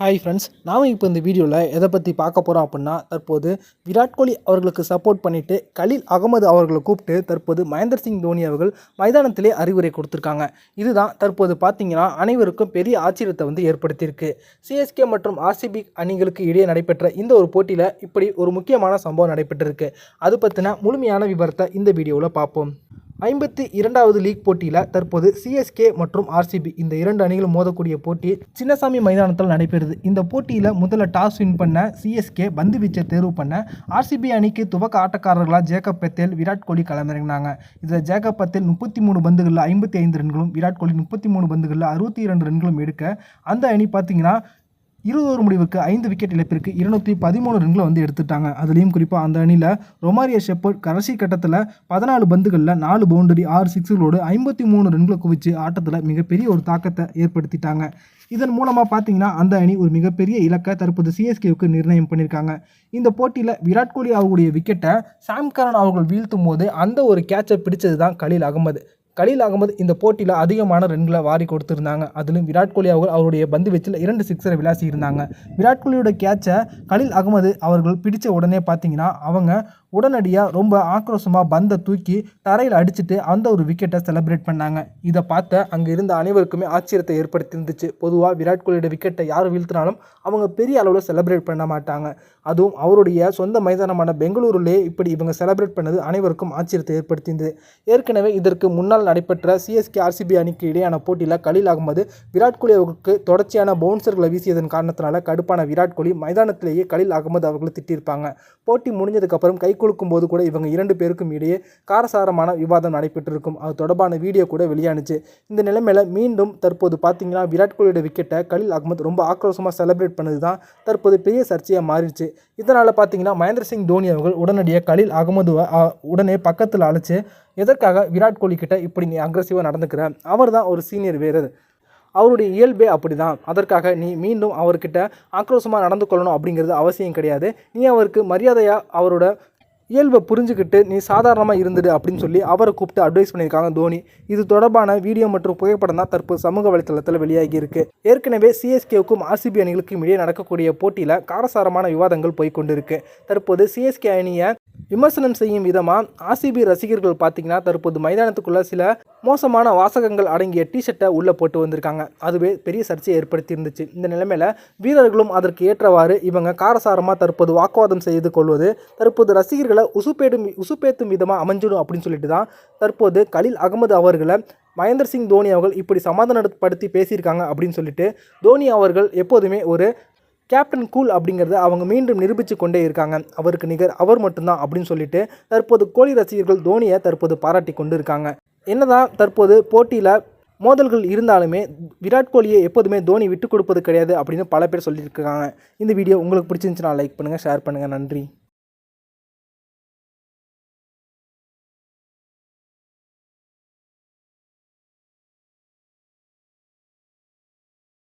Hi friends நாம் இப்போ இந்த வீடியோவில் எதை பற்றி பார்க்க போகிறோம் அப்படின்னா தற்போது விராட் கோலி அவர்களுக்கு சப்போர்ட் பண்ணிவிட்டு கலீல் அகமது அவர்களை கூப்பிட்டு தற்போது மகேந்திர சிங் தோனி அவர்கள் மைதானத்திலே அறிவுரை கொடுத்துருக்காங்க. இதுதான் தற்போது பார்த்தீங்கன்னா அனைவருக்கும் பெரிய ஆச்சரியத்தை வந்து ஏற்படுத்தியிருக்கு. சிஎஸ்கே மற்றும் ஆர்சிபி அணிகளுக்கு இடையே நடைபெற்ற இந்த ஒரு போட்டியில் இப்படி ஒரு முக்கியமான சம்பவம் நடைபெற்றிருக்கு. அது பற்றின முழுமையான விவரத்தை இந்த வீடியோவில் பார்ப்போம். ஐம்பத்தி இரண்டாவது லீக் போட்டியில் தற்போது சிஎஸ்கே மற்றும் ஆர்சிபி இந்த இரண்டு அணிகளும் மோதக்கூடிய போட்டி சின்னசாமி மைதானத்தில் நடைபெறுது. இந்த போட்டியில் முதல்ல டாஸ் வின் பண்ண சிஎஸ்கே பந்து வீச்சை தேர்வு பண்ண ஆர்சிபி அணிக்கு துவக்க ஆட்டக்காரர்களாக ஜேக்கப் பத்தேல் விராட் கோலி களமிறங்கினாங்க. இதில் ஜேக்கப் பத்தேல் முப்பத்தி மூணு பந்துகளில் ஐம்பத்தி ஐந்து ரன்களும் விராட் கோலி முப்பத்தி மூணு பந்துகளில் அறுபத்தி இரண்டு ரன்களும் எடுக்க அந்த அணி பார்த்தீங்கன்னா இருபது முடிவுக்கு ஐந்து விக்கெட் இழப்பிற்கு இருநூற்றி பதிமூணு ரன்களை வந்து எடுத்துட்டாங்க. அதுலேயும் குறிப்பாக அந்த அணியில் ரொமாரியா ஷெப்பர்ட் கடைசி கட்டத்தில் பதினாலு பந்துகளில் நாலு பவுண்டரி ஆறு சிக்ஸுகளோடு ஐம்பத்தி மூணு ரன்களை குவிச்சு ஆட்டத்தில் மிகப்பெரிய ஒரு தாக்கத்தை ஏற்படுத்திட்டாங்க. இதன் மூலமாக பார்த்தீங்கன்னா அந்த அணி ஒரு மிகப்பெரிய இலக்கை தற்போது சிஎஸ்கேவுக்கு நிர்ணயம் பண்ணியிருக்காங்க இந்த போட்டியில் விராட் கோலி அவர்களுடைய விக்கெட்டை சாம்கரன் அவர்கள் வீழ்த்தும் போது அந்த ஒரு கேட்சை பிடிச்சது தான் கலீல் அகமது. கலீல் அகமது இந்த போட்டியில் அதிகமான ரன்களை வாரி கொடுத்துருந்தாங்க. அதிலும் விராட் கோலி அவர்கள் அவருடைய பந்து வச்சில் இரண்டு சிக்ஸரை விளாசி இருந்தாங்க விராட் கோலியோட கேட்சை கலீல் அகமது அவர்கள் பிடித்த உடனே பார்த்தீங்கன்னா அவங்க உடனடியாக ரொம்ப ஆக்ரோஷமாக பந்தை தூக்கி தரையில் அடிச்சுட்டு அந்த ஒரு விக்கெட்டை செலிப்ரேட் பண்ணாங்க. இதை பார்த்த அங்கே இருந்த அனைவருக்குமே ஆச்சரியத்தை ஏற்படுத்தி இருந்துச்சு பொதுவாக விராட் கோலியோட விக்கெட்டை யார் வீழ்த்தினாலும் அவங்க பெரிய அளவில் செலிப்ரேட் பண்ண மாட்டாங்க. அதுவும் அவருடைய சொந்த மைதானமான பெங்களூருலே இப்படி இவங்க செலிப்ரேட் பண்ணது அனைவருக்கும் ஆச்சரியத்தை ஏற்படுத்தியிருந்தது. ஏற்கனவே இதற்கு முன்னால் நடைபெற்ற சிஎஸ்கே ஆர்சிபி அணிக்கு இடையான போட்டியில் கலீல் அகமது விராட் கோலி அவர்களுக்கு தொடர்ச்சியான பவுன்சர்களை வீசியதன் காரணத்தினால கடுப்பான விராட் கோலி மைதானத்திலேயே கலீல் அகமது அவர்களை திட்டிருப்பாங்க போட்டி முடிஞ்சதுக்கப்புறம் கை கொடுக்கும் போது கூட இவங்க இரண்டு பேருக்கும் இடையே காரசாரமான விவாதம் நடைபெற்றிருக்கும். அது தொடர்பான வீடியோ கூட வெளியானுச்சு. இந்த நிலைமையில் மீண்டும் தற்போது பார்த்தீங்கன்னா விராட் கோலியோட விக்கெட்டை கலில் அகமது ரொம்ப ஆக்ரோஷமாக செலிப்ரேட் பண்ணது தான் தற்போது பெரிய சர்ச்சையாக மாறிடுச்சு. இதனால் பார்த்தீங்கன்னா மகேந்திர சிங் தோனி அவர்கள் உடனடியாக கலீல் அகமதுவை உடனே பக்கத்தில் அழைச்சி எதற்காக விராட் கோலி கிட்ட இப்படி நீ அக்ரஸிவாக நடந்துக்கிற? அவர் தான் ஒரு சீனியர் வீரர். அவருடைய இயல்பே அப்படி தான் அதற்காக நீ மீண்டும் அவர்கிட்ட ஆக்ரோஷமாக நடந்து கொள்ளணும் அப்படிங்கிறது அவசியம் கிடையாது. நீ அவருக்கு மரியாதையாக அவரோட இயல்பை புரிஞ்சுக்கிட்டு நீ சாதாரணமாக இருந்துடு அப்படின்னு சொல்லி அவரை கூப்பிட்டு அட்வைஸ் பண்ணியிருக்காங்க தோனி. இது தொடர்பான வீடியோ மற்றும் புகைப்படம் தான் தற்போது சமூக வலைத்தளத்தில் வெளியாகி இருக்கு ஏற்கனவே சிஎஸ்கேவுக்கும் ஆர்சிபி அணிகளுக்கும் இடையே நடக்கக்கூடிய போட்டியில் காரசாரமான விவாதங்கள் போய்கொண்டிருக்கு தற்போது சிஎஸ்கே அணியை விமர்சனம் செய்யும் விதமாக ஆர்சிபி ரசிகர்கள் பார்த்தீங்கன்னா தற்போது மைதானத்துக்குள்ள சில மோசமான வாசகங்கள் அடங்கிய டிஷர்ட்டை உள்ளே போட்டு வந்திருக்காங்க. அதுவே பெரிய சர்ச்சையை ஏற்படுத்தி இருந்துச்சு இந்த நிலைமையில் வீரர்களும் அதற்கு ஏற்றவாறு இவங்க காரசாரமாக தற்போது வாக்குவாதம் செய்து கொள்வது தற்போது ரசிகர்களை உசுப்பேடும் உசுப்பேத்தும் விதமாக அமைஞ்சிடும் அப்படின்னு சொல்லிட்டு தான் தற்போது கலீல் அகமது அவர்களை மகேந்திர சிங் தோனி அவர்கள் இப்படி சமாதானப்படுத்தி பேசியிருக்காங்க அப்படின்னு சொல்லிட்டு தோனி அவர்கள் எப்போதுமே ஒரு கேப்டன் கூல் அப்படிங்கிறத அவங்க மீண்டும் நிரூபித்து கொண்டே இருக்காங்க. அவருக்கு நிகர் அவர் மட்டும்தான் அப்படின்னு சொல்லிட்டு தற்போது கோலி ரசிகர்கள் தோனியை தற்போது பாராட்டி கொண்டு இருக்காங்க என்னதான் தற்போது போட்டியில் மோதல்கள் இருந்தாலுமே விராட் கோலியை எப்போதுமே தோனி விட்டு கொடுப்பது கிடையாது அப்படின்னு பல பேர் சொல்லியிருக்காங்க. இந்த வீடியோ உங்களுக்கு பிடிச்சிருந்துச்சுன்னா லைக் பண்ணுங்கள் ஷேர் பண்ணுங்கள் நன்றி.